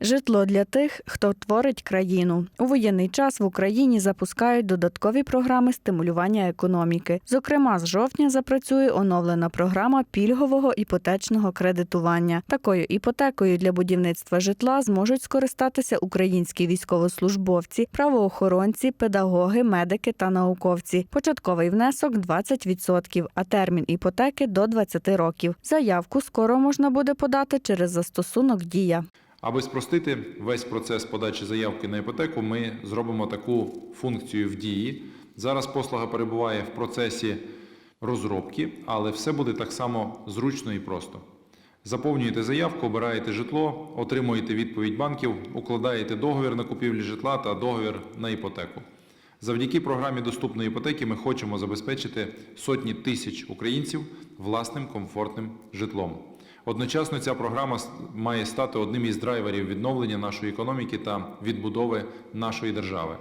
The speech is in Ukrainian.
Житло для тих, хто творить країну. У воєнний час в Україні запускають додаткові програми стимулювання економіки. Зокрема, з жовтня запрацює оновлена програма пільгового іпотечного кредитування. Такою іпотекою для будівництва житла зможуть скористатися українські військовослужбовці, правоохоронці, педагоги, медики та науковці. Початковий внесок 20%, а термін іпотеки до 20 років. Заявку скоро можна буде подати через застосунок Дія. Аби спростити весь процес подачі заявки на іпотеку, ми зробимо таку функцію в дії. Зараз послуга перебуває в процесі розробки, але все буде так само зручно і просто. Заповнюєте заявку, обираєте житло, отримуєте відповідь банків, укладаєте договір на купівлю житла та договір на іпотеку. Завдяки програмі доступної іпотеки ми хочемо забезпечити сотні тисяч українців власним комфортним житлом. Одночасно ця програма має стати одним із драйверів відновлення нашої економіки та відбудови нашої держави.